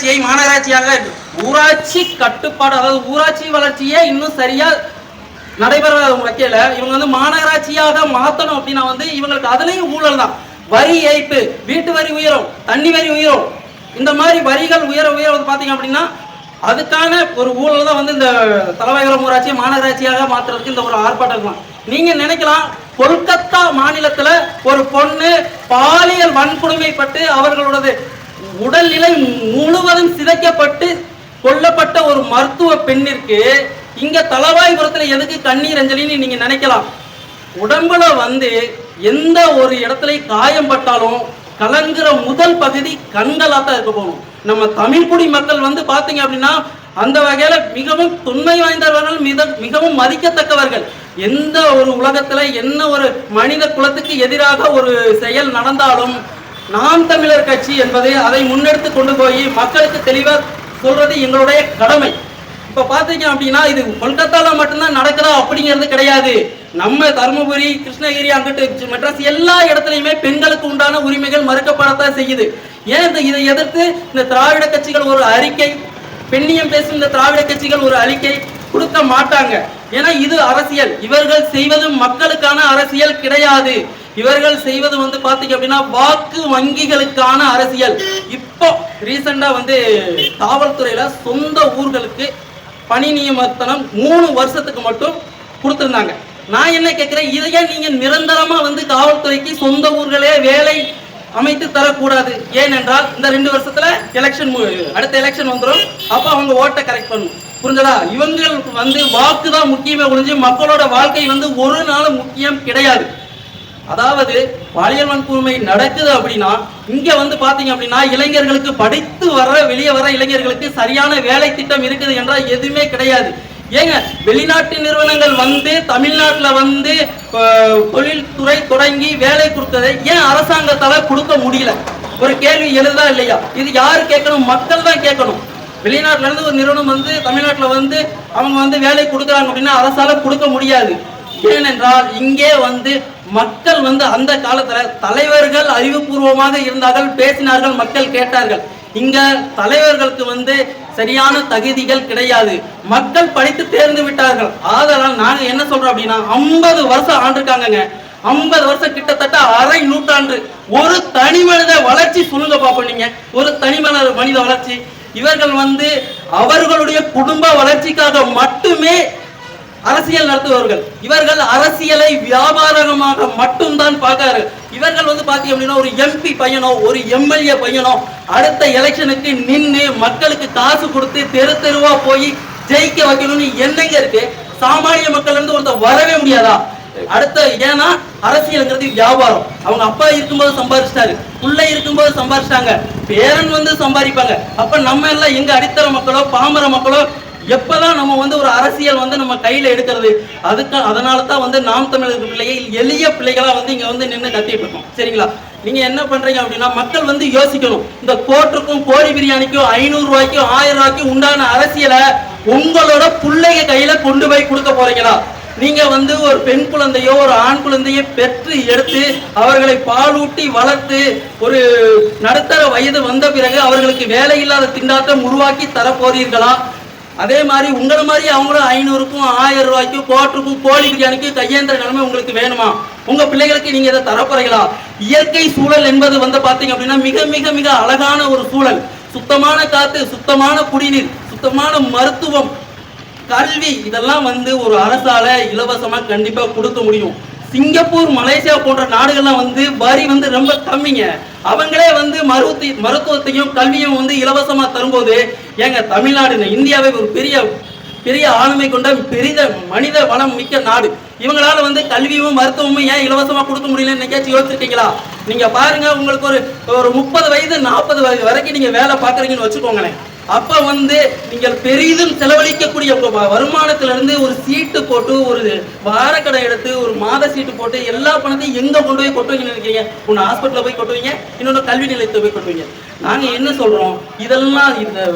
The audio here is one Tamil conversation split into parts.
மாநகராட்சியை மாநகராட்சியாக ஊராட்சி கட்டுப்பாடு அதாவது ஊராட்சி வளர்ச்சியே இன்னும் சரியா நடைபெற வைக்கல. இவங்க வந்து மாநகராட்சியாக மாத்தணும் அப்படின்னா வந்து இவங்களுக்கு அதுலயும் ஊழல் தான். வரி ஏய்ப்பு வீட்டு வரி உயரும் தண்ணி வரி உயரும். இந்த மாதிரி வரிகள் உயர உயர வந்து பாத்தீங்க அப்படின்னா அதுக்கான ஒரு ஊழல் தான் வந்து இந்த தலைவாய்குளம் ஊராட்சி மாநகராட்சியாக மாத்துறதுக்கு இந்த ஒரு ஆர்ப்பாட்டம் தான். நீங்க நினைக்கலாம் கொல்கத்தா மாநிலத்துல ஒரு பொண்ணு பாலியல் வன்கொடுமைப்பட்டு அவர்களோடது உடல்நிலை முழுவதும் சிதைக்கப்பட்டு கொல்லப்பட்ட ஒரு மருத்துவ பெண்ணிற்கு இங்க தலவாய்புரத்துல எதுக்கு கண்ணீர் அஞ்சலின்னு நீங்க நினைக்கலாம். உடம்புல வந்து எந்த ஒரு இடத்துல காயம் பட்டாலும் கலங்குற முதல் பகுதி கண்களா தான் இருக்க போகணும் நம்ம தமிழ்குடி மக்கள் வந்து பாத்தீங்க அப்படின்னா அந்த வகையில மிகவும் தொன்மை வாய்ந்தவர்கள் மிக மிகவும் மதிக்கத்தக்கவர்கள். எந்த ஒரு உலகத்துல என்ன ஒரு மனித குலத்துக்கு எதிராக ஒரு செயல் நடந்தாலும் நாம் தமிழர் கட்சி என்பது அதை முன்னெடுத்து கொண்டு போய் மக்களுக்கு தெளிவாக சொல்றது எங்களுடைய கடமை. இப்ப பாத்தீங்க அப்படின்னா இது கொல்கத்தால மட்டும்தான் நடக்குதா அப்படிங்கிறது கிடையாது. நம்ம தருமபுரி கிருஷ்ணகிரி அங்கிட்டு மெட்ராஸ் எல்லா இடத்துலயுமே பெண்களுக்கு உண்டான உரிமைகள் மறுக்கப்படத்தான் செய்யுது. ஏன் இந்த இதை எதிர்த்து இந்த திராவிட கட்சிகள் ஒரு அறிக்கை பெண்ணியம் பேசும் இந்த திராவிட கட்சிகள் ஒரு அறிக்கை கொடுக்க மாட்டாங்க. ஏன்னா இது அரசியல். இவர்கள் செய்வது மக்களுக்கான அரசியல் கிடையாது. இவர்கள் செய்வது வந்து பாத்தீங்க அப்படின்னா வாக்கு வங்கிகளுக்கான அரசியல். இப்போ ரீசெண்டா வந்து காவல்துறையில சொந்த ஊர்களுக்கு பணி நியமத்தனம் மூணு வருஷத்துக்கு மட்டும் கொடுத்துருந்தாங்க. நான் என்ன கேட்கிறேன் இதையே நீங்க நிரந்தரமா வந்து காவல்துறைக்கு சொந்த ஊர்களே வேலை அமைத்து தரக்கூடாது. ஏனென்றால் இந்த ரெண்டு வருஷத்துல எலெக்ஷன் அடுத்த எலெக்ஷன் வந்துடும் அப்ப அவங்க ஓட்டை கரெக்ட் பண்ணும். புரிஞ்சதா? இவங்களுக்கு வந்து வாக்கு தான் முக்கியமே ஒழிஞ்சு மக்களோட வாழ்க்கை வந்து ஒரு நாள் முக்கியம் கிடையாது. அதாவது பாலியல் வன்கொடுமை நடக்குது அப்படின்னா இங்க வந்து பாத்தீங்க அப்படின்னா இளைஞர்களுக்கு படித்து வர வெளியே வர இளைஞர்களுக்கு சரியான வேலை திட்டம் இருக்குது என்றால் எதுவுமே கிடையாது. ஏங்க வெளிநாட்டு நிறுவனங்கள் வந்து தமிழ்நாட்டில் வந்து தொழில்துறை தொடங்கி வேலை கொடுத்ததை ஏன் அரசாங்கத்தால கொடுக்க முடியல? ஒரு கேள்வி எழுதா இல்லையா? இது யாரு கேட்கணும்? மக்கள் தான் கேட்கணும். வெளிநாட்டுல இருந்து ஒரு நிறுவனம் வந்து தமிழ்நாட்டில் வந்து அவங்க வந்து வேலை கொடுக்குறாங்க அப்படின்னா அரசால கொடுக்க முடியாது. ஏனென்றால் இங்கே வந்து மக்கள் வந்து அந்த காலத்துல தலைவர்கள் அறிவுபூர்வமாக இருந்தார்கள் பேசினார்கள் மக்கள் கேட்டார்கள். இங்க தலைவர்களுக்கு வந்து சரியான தகுதிகள் கிடையாது. மக்கள் படித்து தேர்ந்து விட்டார்கள். ஆதலால் நாங்க என்ன சொல்றோம் அப்படின்னா ஐம்பது வருஷம் ஆண்டிருக்காங்கங்க. ஐம்பது வருஷம் கிட்டத்தட்ட அரை நூற்றாண்டு. ஒரு தனி மனித வளர்ச்சி சொல்லுங்க பாப்போம் நீங்க. ஒரு தனி மனித மனித வளர்ச்சி. இவர்கள் வந்து அவர்களுடைய குடும்ப வளர்ச்சிக்காக மட்டுமே அரசியல் நடத்துபவர்கள். இவர்கள் அரசியலை வியாபாரமாக மட்டும்தான் பார்க்கிறார்கள். இவர்கள் வந்து பார்த்தீங்க அப்படின்னா ஒரு எம்பி பையனோ ஒரு எம்எல்ஏ பையனோ அடுத்த எலெக்ஷனுக்கு நின்று மக்களுக்கு காசு கொடுத்து தெரு தெருவா போய் ஜெயிக்க வைக்கணும்னு என்னங்க இருக்கு? சாமானிய மக்கள் இருந்து ஒருத்தர் வரவே முடியாதா? அடுத்த ஏன்னா அரசியல்ங்கிறது வியாபாரம். அவங்க அப்பா இருக்கும்போது சம்பாதிச்சிட்டாரு புள்ளை இருக்கும்போது சம்பாதிச்சிட்டாங்க பேரன் வந்து சம்பாதிப்பாங்க. அப்ப நம்ம எல்லாம் எங்க அடித்தர மக்களோ பாமர மக்களோ எப்பதான் நம்ம வந்து ஒரு அரசியல் வந்து நம்ம கையில எடுக்கிறது? அதுக்கு அதனால தான் வந்து நாம் தமிழர் பிள்ளைகள் எளிய பிள்ளைகளா வந்து இங்க வந்து நின்று கத்திட்டு இருக்கோம். சரிங்களா? நீங்க என்ன பண்றீங்க அப்படின்னா மக்கள் வந்து யோசிக்கணும். இந்த கோட்டுக்கும் கோழி பிரியாணிக்கும் ஐநூறு ரூபாய்க்கும் ஆயிரம் ரூபாய்க்கும் உண்டான அரசியலை உங்களோட பிள்ளைங்க கையில கொண்டு போய் கொடுக்க போறீங்களா? நீங்க வந்து ஒரு பெண் குழந்தையோ ஒரு ஆண் குழந்தையோ பெற்று எடுத்து அவர்களை பாலூட்டி வளர்த்து ஒரு நடுத்தர வயது வந்த பிறகு அவர்களுக்கு வேலை இல்லாத திண்டாட்டம் உருவாக்கி தர போறீர்களா அதே மாதிரி உங்களை மாதிரி அவங்களும் ஐநூறுக்கும் ஆயிரம் ரூபாய்க்கும் கோட்டுக்கும் கோழி பிரியாணிக்கும் கையேந்திர நிலைமை உங்களுக்கு வேணுமா? உங்க பிள்ளைகளுக்கு நீங்க இதை தரப்போறீங்களா? இயற்கை சூழல் என்பது வந்து பாத்தீங்க அப்படின்னா மிக மிக மிக அழகான ஒரு சூழல். சுத்தமான காத்து சுத்தமான குடிநீர் சுத்தமான மருத்துவம் கல்வி இதெல்லாம் வந்து ஒரு அரசால இலவசமா கண்டிப்பா கொடுக்க முடியும். சிங்கப்பூர் மலேசியா போன்ற நாடுகள்லாம் வந்து வரி வந்து ரொம்ப கம்மிங்க. அவங்களே வந்து மருத்து மருத்துவத்தையும் கல்வியும் வந்து இலவசமா தரும்போது ஏங்க தமிழ்நாடு இந்தியாவை ஒரு பெரிய பெரிய ஆளுமை கொண்ட பெரித மனித வளம் மிக்க நாடு. இவங்களால வந்து கல்வியும் மருத்துவமும் ஏன் இலவசமா கொடுக்க முடியலன்னு என்னைக்காச்சும் யோசிச்சிருக்கீங்களா? நீங்க பாருங்க உங்களுக்கு ஒரு ஒரு முப்பது வயது நாற்பது வயது வரைக்கும் நீங்க வேலை பார்க்குறீங்கன்னு வச்சுக்கோங்களேன். அப்ப வந்து நீங்கள் பெரிதும் செலவழிக்கக்கூடிய உங்க வ- வருமானத்திலிருந்து ஒரு சீட்டு போட்டு ஒரு வாரக்கடை எடுத்து ஒரு மாத சீட்டு போட்டு எல்லா பணத்தையும் எங்க கொண்டு போய் கொட்டுவீங்கன்னு நினைக்கிறீங்க? ஒன்று ஹாஸ்பிட்டலில் போய் கொட்டுவீங்க இன்னொன்று கல்வி நிலையத்தை போய் கொட்டுவீங்க. நாங்க என்ன சொல்றோம்? இதெல்லாம் இந்த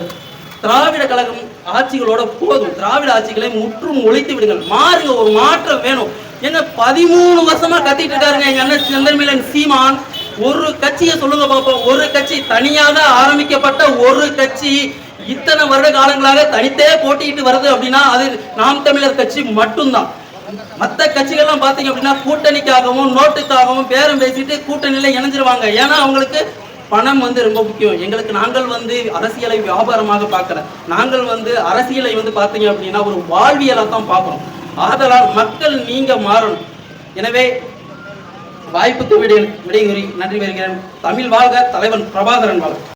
திராவிட கழகம் ஆட்சிகளோட போதும். திராவிட ஆட்சிகளை முற்றும் ஒழித்து விடுங்கள். மாறுங்க ஒரு மாற்றம் வேணும். ஏன்னா பதிமூணு வருஷமா கத்திட்டு இருக்காருங்க எங்க அண்ணன் செந்தமிழன் சீமான். ஒரு கட்சியை சொல்லுங்க பார்ப்போம் ஒரு கட்சி தனியாக ஆரம்பிக்கப்பட்ட ஒரு கட்சி. இத்தனை வருட காலங்களாக தனித்தே போட்டியிட்டு வருது அப்படின்னா அது நாம் தமிழர் கட்சி மட்டும்தான். மத்த கட்சிகள்லாம் பார்த்தீங்க அப்படின்னா கூட்டணிக்காகவும் நோட்டுக்காகவும் பேரம் பேசிட்டு கூட்டணியில இணைஞ்சிருவாங்க. ஏன்னா அவங்களுக்கு பணம் வந்து ரொம்ப முக்கியம். எங்களுக்கு நாங்கள் வந்து அரசியலை வியாபாரமாக பார்க்கல நாங்கள் வந்து அரசியலை வந்து பார்த்தீங்க அப்படின்னா ஒரு வாழ்வியலை தான் பார்க்குறோம். ஆதலால் மக்கள் நீங்க மாறணும். எனவே வாய்ப்புக்கு விடை விடைகுறி நன்றி வருகிறேன் தமிழ் வாழ்க தலைவன் பிரபாகரன் வாழ்க.